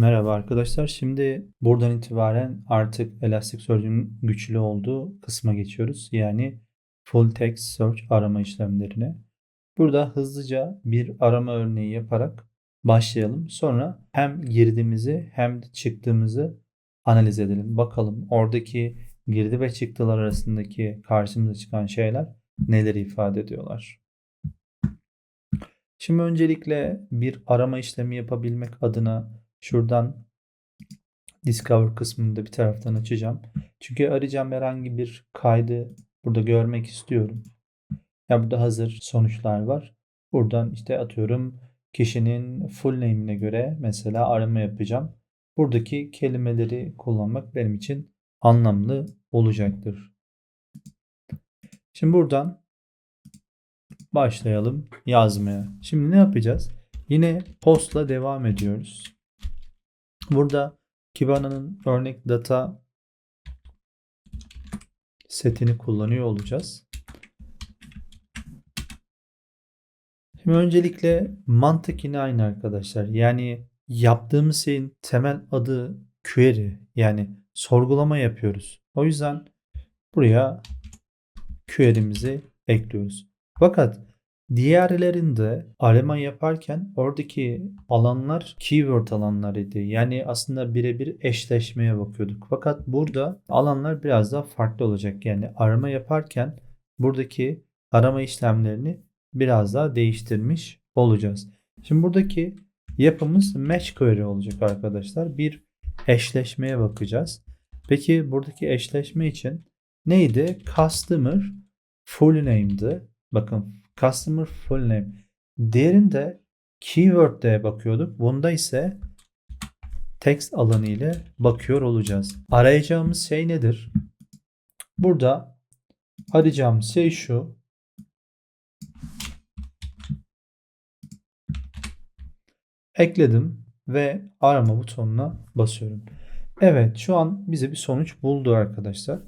Merhaba arkadaşlar. Şimdi buradan itibaren artık Elasticsearch'ün güçlü olduğu kısma geçiyoruz. Yani Full Text Search arama işlemlerine. Burada hızlıca bir arama örneği yaparak başlayalım. Sonra hem girdiğimizi hem de çıktığımızı analiz edelim. Bakalım oradaki girdi ve çıktılar arasındaki karşımıza çıkan şeyler neleri ifade ediyorlar. Şimdi öncelikle bir arama işlemi yapabilmek adına Şuradan Discover kısmını da bir taraftan açacağım. Çünkü arayacağım herhangi bir kaydı burada görmek istiyorum. Ya burada hazır sonuçlar var. Buradan işte atıyorum kişinin full name'ine göre mesela arama yapacağım. Buradaki kelimeleri kullanmak benim için anlamlı olacaktır. Şimdi buradan başlayalım yazmaya. Şimdi ne yapacağız? Yine postla devam ediyoruz. Burada Kibana'nın örnek data setini kullanıyor olacağız. Şimdi öncelikle mantık yine aynı arkadaşlar. Yani yaptığımız şeyin temel adı query yani sorgulama yapıyoruz. O yüzden buraya query'mizi ekliyoruz. Fakat Diğerlerinde arama yaparken oradaki alanlar keyword alanlarıydı. Yani aslında birebir eşleşmeye bakıyorduk. Fakat burada alanlar biraz daha farklı olacak. Yani arama yaparken buradaki arama işlemlerini biraz daha değiştirmiş olacağız. Şimdi buradaki yapımız match query olacak arkadaşlar. Bir eşleşmeye bakacağız. Peki buradaki eşleşme için neydi? Customer full name'di. Bakın Customer full name. Diğerinde keyword'de bakıyorduk. Bunda ise text alanı ile bakıyor olacağız. Arayacağımız şey nedir? Burada arayacağımız şey şu. Ekledim ve arama butonuna basıyorum. Evet şu an bize bir sonuç buldu arkadaşlar.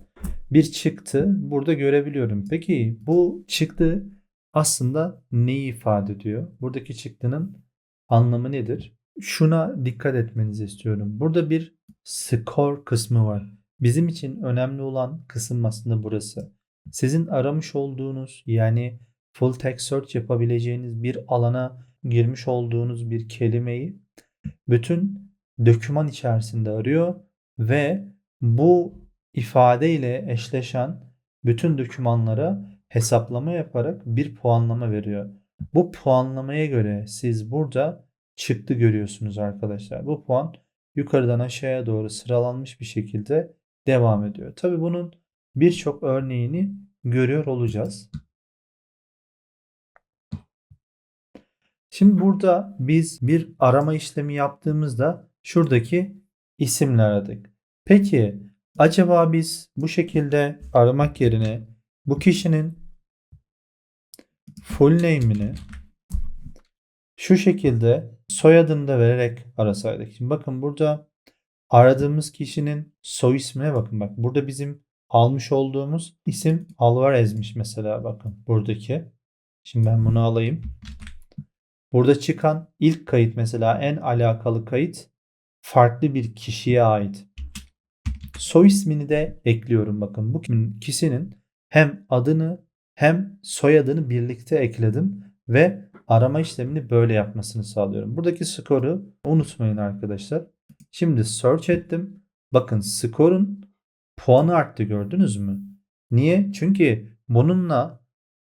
Bir çıktı burada görebiliyorum. Peki bu çıktı aslında neyi ifade ediyor? Buradaki çıktının anlamı nedir? Şuna dikkat etmenizi istiyorum. Burada bir score kısmı var. Bizim için önemli olan kısım aslında burası. Sizin aramış olduğunuz yani full text search yapabileceğiniz bir alana girmiş olduğunuz bir kelimeyi bütün döküman içerisinde arıyor ve bu ifade ile eşleşen bütün dokümanlara hesaplama yaparak bir puanlama veriyor. Bu puanlamaya göre siz burada çıktı görüyorsunuz arkadaşlar. Bu puan yukarıdan aşağıya doğru sıralanmış bir şekilde devam ediyor. Tabi bunun birçok örneğini görüyor olacağız. Şimdi burada biz bir arama işlemi yaptığımızda şuradaki isimle aradık. Peki acaba biz bu şekilde aramak yerine bu kişinin full name'ini şu şekilde soyadını da vererek arasaydık. Şimdi bakın burada aradığımız kişinin soy ismine bakın. Bak burada bizim almış olduğumuz isim Alvarez'miş mesela bakın buradaki. Şimdi ben bunu alayım. Burada çıkan ilk kayıt mesela en alakalı kayıt farklı bir kişiye ait. Soy ismini de ekliyorum bakın. Bu kişinin hem adını hem soyadını birlikte ekledim ve arama işlemini böyle yapmasını sağlıyorum. Buradaki skoru unutmayın arkadaşlar. Şimdi search ettim. Bakın skorun puanı arttı gördünüz mü? Niye? Çünkü bununla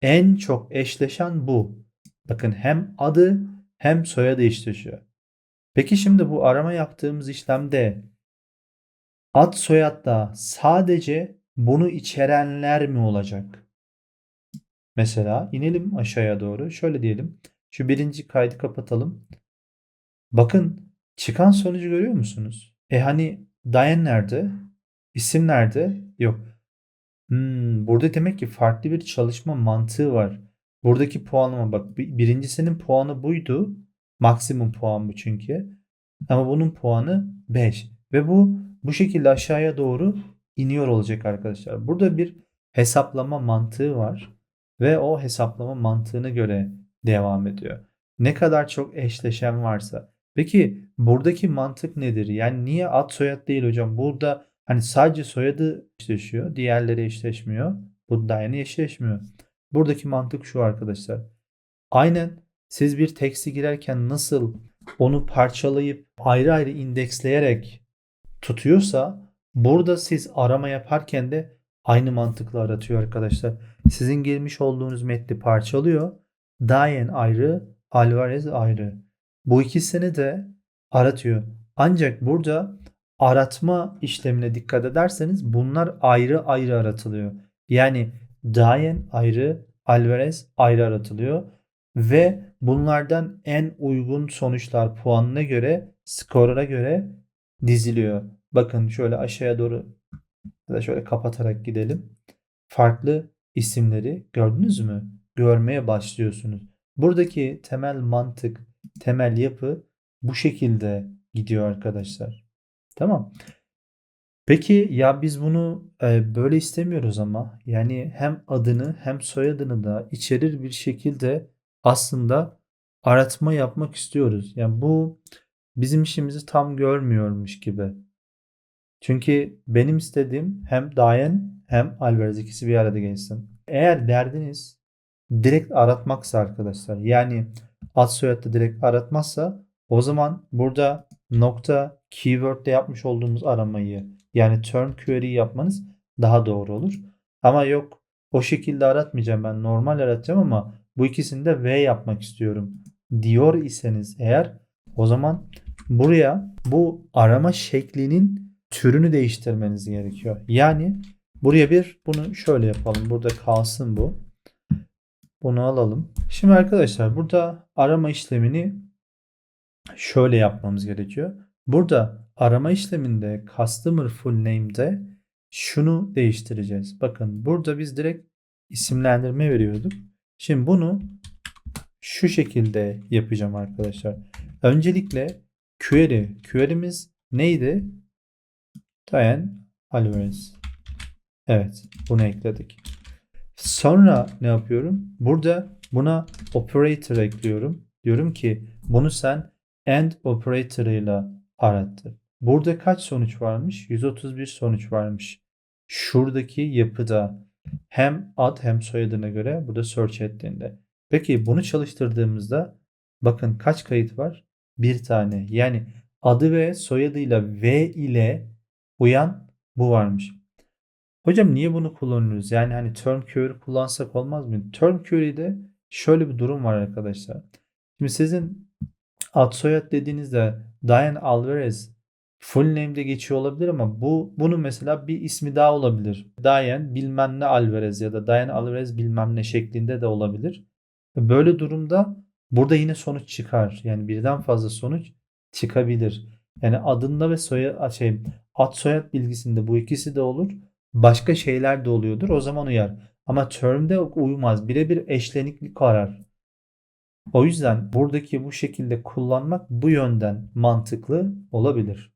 en çok eşleşen bu. Bakın hem adı hem soyadı eşleşiyor. Peki şimdi bu arama yaptığımız işlemde ad soyadda sadece bunu içerenler mi olacak? Mesela inelim aşağıya doğru. Şöyle diyelim. Şu birinci kaydı kapatalım. Bakın çıkan sonucu görüyor musunuz? E hani Diane nerede? İsim nerede? Yok. Hmm, burada demek ki farklı bir çalışma mantığı var. Buradaki puanlama bak birincisinin puanı buydu. Maksimum puan bu çünkü. Ama bunun puanı 5. Ve bu bu şekilde aşağıya doğru iniyor olacak arkadaşlar. Burada bir hesaplama mantığı var ve o hesaplama mantığına göre devam ediyor. Ne kadar çok eşleşen varsa Peki buradaki mantık nedir? Yani niye ad soyad değil hocam? Burada hani sadece soyadı eşleşiyor. Diğerleri eşleşmiyor. Bu da yani eşleşmiyor. Buradaki mantık şu arkadaşlar. Aynen siz bir teksti girerken nasıl onu parçalayıp ayrı ayrı indeksleyerek tutuyorsa burada siz arama yaparken de aynı mantıkla aratıyor arkadaşlar. Sizin girmiş olduğunuz metni parçalıyor. Dayen ayrı, Alvarez ayrı. Bu ikisini de aratıyor. Ancak burada aratma işlemine dikkat ederseniz bunlar ayrı ayrı aratılıyor. Yani Dayen ayrı, Alvarez ayrı aratılıyor ve bunlardan en uygun sonuçlar puanına göre, skoruna göre diziliyor. Bakın şöyle aşağıya doğru ya da şöyle kapatarak gidelim. Farklı isimleri gördünüz mü? Görmeye başlıyorsunuz. Buradaki temel mantık, temel yapı bu şekilde gidiyor arkadaşlar. Tamam. Peki ya biz bunu e, böyle istemiyoruz ama yani hem adını hem soyadını da içerir bir şekilde aslında aratma yapmak istiyoruz. Yani bu bizim işimizi tam görmüyormuş gibi. Çünkü benim istediğim hem Dayen hem Alvarez ikisi bir arada gelsin. Eğer derdiniz direkt aratmaksa arkadaşlar yani ad soyadda direkt aratmazsa o zaman burada nokta keyword'de yapmış olduğumuz aramayı yani term query yapmanız daha doğru olur. Ama yok o şekilde aratmayacağım ben normal aratacağım ama bu ikisini de V yapmak istiyorum diyor iseniz eğer o zaman buraya bu arama şeklinin türünü değiştirmeniz gerekiyor. Yani buraya bir bunu şöyle yapalım. Burada kalsın bu. Bunu alalım. Şimdi arkadaşlar burada arama işlemini şöyle yapmamız gerekiyor. Burada arama işleminde customer full name'de şunu değiştireceğiz. Bakın burada biz direkt isimlendirme veriyorduk. Şimdi bunu şu şekilde yapacağım arkadaşlar. Öncelikle query. Query'miz neydi? Diane Alvarez. Evet. Bunu ekledik. Sonra ne yapıyorum? Burada buna operator ekliyorum. Diyorum ki bunu sen AND operator ile arattır. Burada kaç sonuç varmış? 131 sonuç varmış. Şuradaki yapıda hem ad hem soyadına göre burada search ettiğinde. Peki bunu çalıştırdığımızda bakın kaç kayıt var? Bir tane. Yani adı ve soyadıyla V ile uyan bu varmış. Hocam niye bunu kullanıyoruz? Yani hani term query kullansak olmaz mı? Term query'de şöyle bir durum var arkadaşlar. Şimdi sizin ad soyad dediğinizde Diane Alvarez full name'de geçiyor olabilir ama bu bunun mesela bir ismi daha olabilir. Diane bilmem ne Alvarez ya da Diane Alvarez bilmem ne şeklinde de olabilir. Böyle durumda burada yine sonuç çıkar. Yani birden fazla sonuç çıkabilir. Yani adında ve soyad şey ad soyad bilgisinde bu ikisi de olur. Başka şeyler de oluyordur. O zaman uyar. Ama term'de uymaz. Birebir eşleniklik arar. O yüzden buradaki bu şekilde kullanmak bu yönden mantıklı olabilir.